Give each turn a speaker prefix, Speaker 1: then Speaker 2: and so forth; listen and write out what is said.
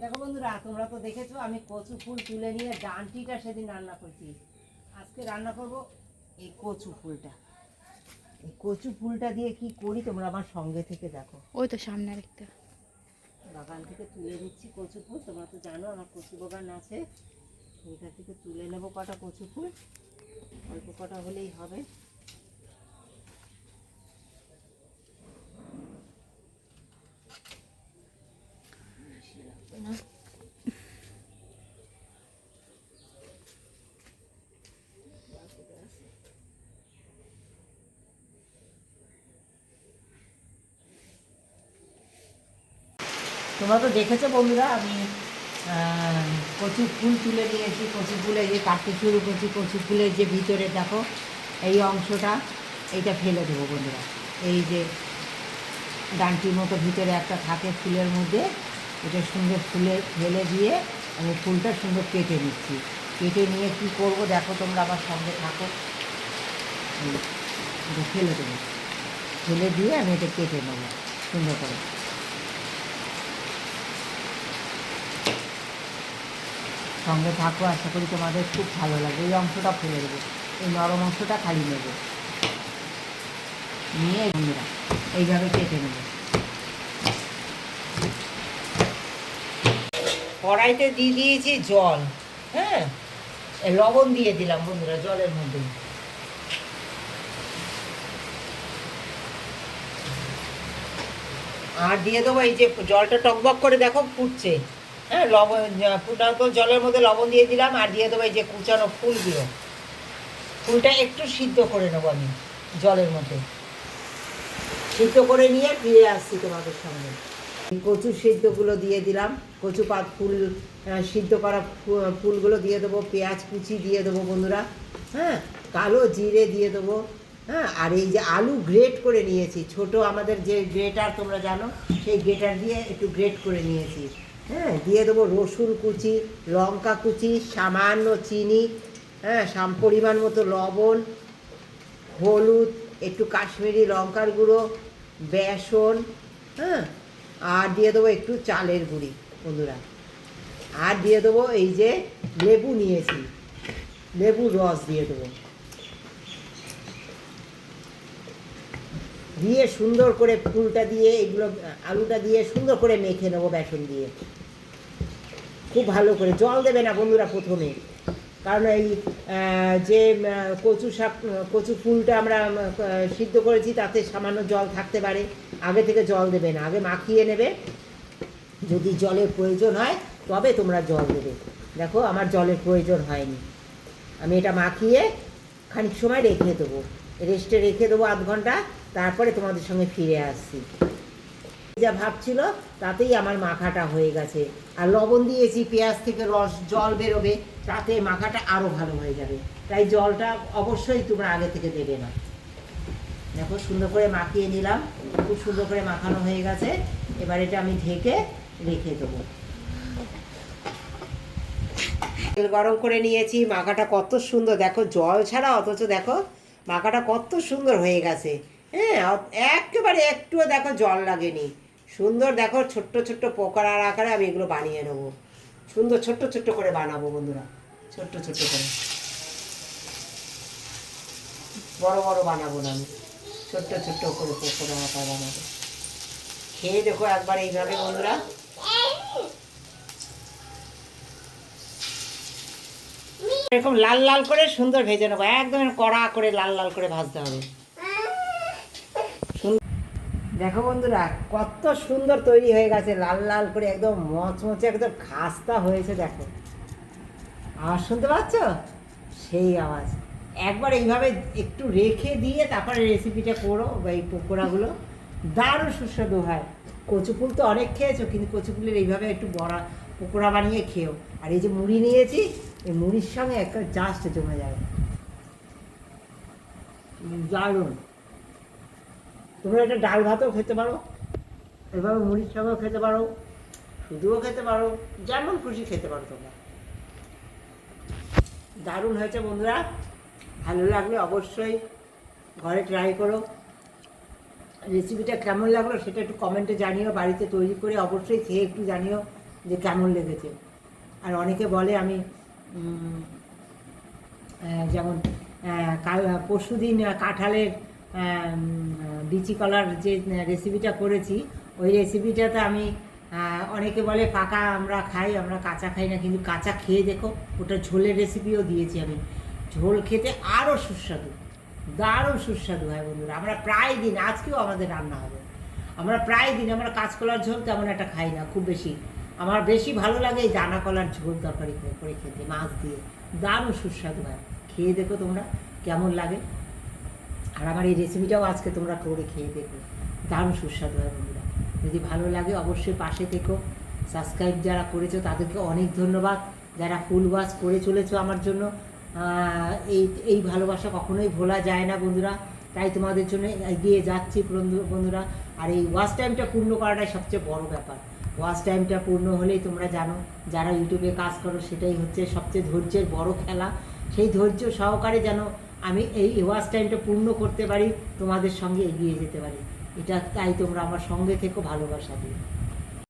Speaker 1: দেখো বন্ধুরা তোমরা তো দেখেছ আমি কচু ফুল তুলে নিয়ে ডানটিটা সেদিন রান্না করছি। আজকে রান্না করব এই কচু ফুলটা। এই কচু ফুলটা দিয়ে কি করি তোমরা আমার সঙ্গে থেকে দেখো।
Speaker 2: ওই তো সামনে আরেকটা।
Speaker 1: বাগান থেকে তুলে নিচ্ছি কচু ফুল তোমরা তো জানো আমার কচু বাগান আছে। এটা থেকে তুলে নেব কটা কচু ফুল। অল্প কটা হলেই হবে। তোমরা তো দেখেছ বন্ধুরা, আমি কচু ফুল তুলে নিয়েছি, কচু ফুলে যে কাটতে শুরু করছি, কচু ফুলের যে ভিতরে দেখো, এই অংশটা, এইটা ফেলে দেবো বন্ধুরা। এই যে ডানটির মতো ভিতরে একটা থাকে ফুলের মধ্যে, এটা সুন্দর ফুলে ফেলে দিয়ে আমি ফুলটা সুন্দর কেটে নিচ্ছি। কেটে নিয়ে কি করব দেখো তোমরা আমার সঙ্গে থাকো। ফেলে দেবো। ফেলে দিয়ে আমি এটা কেটে নেব, সুন্দর করে। সঙ্গে থাকো, আশা করি তোমাদের খুব ভালো লাগবে। এই অংশটা ফেলে দেবো। এই নরম অংশটা খালি নেব। নিয়ে বন্ধুরা এইভাবে কেটে নেব। কড়াইতে দিয়ে দিয়েছি জল হ্যাঁ? লবণ দিয়ে দিলাম বন্ধুরা, জলের মধ্যে। আর দিয়ে দেবো এই যে জলটা টকবক করে দেখো ফুটছে। হ্যাঁ লবণ ফুটান্ত জলের মধ্যে লবণ দিয়ে দিলাম আর দিয়ে দেবো এই যে কুচানো ফুলগুলো। ফুলটা একটু সিদ্ধ করে নেব আমি জলের মধ্যে। সিদ্ধ করে নিয়ে ফিরে আসছি তোমাদের সঙ্গে। কচু সিদ্ধগুলো দিয়ে দিলাম। কচু পাত ফুল সিদ্ধ করা ফুলগুলো দিয়ে দেবো, পেঁয়াজ কুচি দিয়ে দেবো বন্ধুরা হ্যাঁ কালো জিরে দিয়ে দেবো হ্যাঁ আর এই যে আলু গ্রেট করে নিয়েছি। ছোট আমাদের যে গ্রেটার তোমরা জানো, সেই গ্রেটার দিয়ে একটু গ্রেট করে নিয়েছি। হ্যাঁ দিয়ে দেবো রসুন কুচি, লঙ্কা কুচি, সামান্য চিনি হ্যাঁ সাম পরিমাণ মতো লবণ, হলুদ, একটু কাশ্মীরি লঙ্কার গুঁড়ো, বেসন হ্যাঁ আর দিয়ে দেবো একটু চালের গুঁড়ি, বন্ধুরা। আর দিয়ে দেবো এই যে লেবু নিয়েছি, লেবুর রস দিয়ে দেবো। দিয়ে সুন্দর করে ফুলটা দিয়ে, এগুলো, আলুটা দিয়ে সুন্দর করে মেখে নেব বেসন দিয়ে। খুব ভালো করে। জল দেবে না বন্ধুরা প্রথমে। কারণ এই যে কচু শাক, কচু ফুলটা আমরা সিদ্ধ করেছি, তাতে সামান্য জল থাকতে পারে। আগে থেকে জল দেবে না। আগে মাখিয়ে নেবে। যদি জলের প্রয়োজন হয়, তবে তোমরা জল দেবে। দেখো, আমার জলের প্রয়োজন হয়নি। আমি এটা মাখিয়ে খানিক সময় রেখে দেবো। রেস্টে রেখে দেবো আধ ঘণ্টা। তারপরে তোমাদের সঙ্গে ফিরে আসছি। যা ভাবছিল, তাতেই আমার মাখাটা হয়ে গেছে। আর লবণ দিয়েছি, পেঁয়াজ থেকে রস, জল বেরোবে, তাতে মাখাটা আরও ভালো হয়ে যাবে। তাই জলটা অবশ্যই তোমরা আগে থেকে দেবে না। দেখো, সুন্দর করে মাখিয়ে নিলাম। খুব সুন্দর করে মাখানো হয়ে গেছে। এবার এটা আমি ঢেকে রেখে দেবো। তেল গরম করে নিয়েছি। মাখাটা কত সুন্দর। দেখো, জল ছাড়া অথচ দেখো, মাখাটা কত সুন্দর হয়ে গেছে। হ্যাঁ একেবারে একটুও দেখো জল লাগেনি। সুন্দর দেখো ছোট্ট ছোট্ট পোকার আকারে আমি এগুলো বানিয়ে নেব। সুন্দর ছোট্ট ছোট্ট করে বানাবো বন্ধুরা, ছোট্ট ছোট্ট করে। বড় বড় বানাবো না আমি, ছোট্ট ছোট্ট করে পকোড়া আকার বানাবো। খেয়ে দেখো একবার এইভাবে বন্ধুরা। এরকম লাল লাল করে সুন্দর ভেজে নেব, একদম কড়া করে লাল লাল করে ভাজতে হবে। দেখো বন্ধুরা, কত সুন্দর তৈরি হয়ে গেছে, লাল লাল করে একদম মচমচে একদম খাস্তা হয়েছে, দেখো। আওয়াজ শুনতে পাচ্ছ? সেই আওয়াজ। একবার এইভাবে একটু রেখে দিয়ে তারপরে রেসিপিটা করো, বা এই পকোড়াগুলো। দারুণ সুস্বাদু হয়। কচু ফুল তো অনেক খেয়েছো, কিন্তু কচু ফুলের এইভাবে একটু বড়া, পকোড়া বানিয়ে খেও আর এই যে মুড়ি নিয়েছি, এই মুড়ির সঙ্গে একটা জাস্ট জমে যাবে। দারুণ। তোমরা এটা ডাল ভাতও খেতে পারো, এভাবে মুড়ির সঙ্গেও খেতে পারো শুধুও খেতে পারো, যেমন খুশি খেতে পারো তোমরা। দারুণ হয়েছে বন্ধুরা, ভালো লাগলে অবশ্যই ঘরে ট্রাই করো। রেসিপিটা কেমন লাগল সেটা একটু কমেন্টে জানিও, বাড়িতে তৈরি করে অবশ্যই খেয়ে একটু জানিও যে কেমন লেগেছে। আর অনেকে বলে আমি যেমন কাল পরশু দিন কাঁঠালের বিচি কলার যে রেসিপিটা করেছি, ওই রেসিপিটাতে আমি অনেকে বলে পাকা আমরা খাই, আমরা কাঁচা খাই না, কিন্তু কাঁচা খেয়ে দেখো, ওটা ঝোলের রেসিপিও দিয়েছি আমি। ঝোল খেতে আরও সুস্বাদু, দারুণ সুস্বাদু হয় বন্ধুরা। আমরা প্রায় দিন, আজকেও আমাদের রান্না হবে। আমরা প্রায় দিন, আমরা কাঁচকলার ঝোল তেমন একটা খাই না, খুব বেশি। আমার বেশি ভালো লাগে এই দানা কলার ঝোল তরকারি করে খেতে, মাছ দিয়ে। দারুণ সুস্বাদু হয়। খেয়ে দেখো তোমরা, কেমন লাগে। আর আমার এই রেসিপিটাও আজকে তোমরা করে খেয়ে দেখো। দারুণ সুস্বাদু হয় বন্ধুরা। যদি ভালো লাগে অবশ্যই পাশে থেকো। সাবস্ক্রাইব যারা করেছ, তাদেরকে অনেক ধন্যবাদ। যারা ফুল ওয়াশ করে চলেছো আমার জন্য এই এই ভালোবাসা কখনোই ভোলা যায় না বন্ধুরা। তাই তোমাদের জন্য এগিয়ে যাচ্ছি বন্ধু- বন্ধুরা। আর এই ওয়াচ টাইমটা পূর্ণ করাটাই সবচেয়ে বড় ব্যাপার। ওয়াচ টাইমটা পূর্ণ হলেই তোমরা জানো, যারা ইউটিউবে কাজ করো, সেটাই হচ্ছে সবচেয়ে ধৈর্যের বড় খেলা। সেই ধৈর্য সহকারে যেন আমি এই ওয়াচ টাইমটা পূর্ণ করতে পারি, তোমাদের সঙ্গে এগিয়ে যেতে পারি। এটা তাই তোমরা আমার সঙ্গে থেকো, ভালোবাসা দিও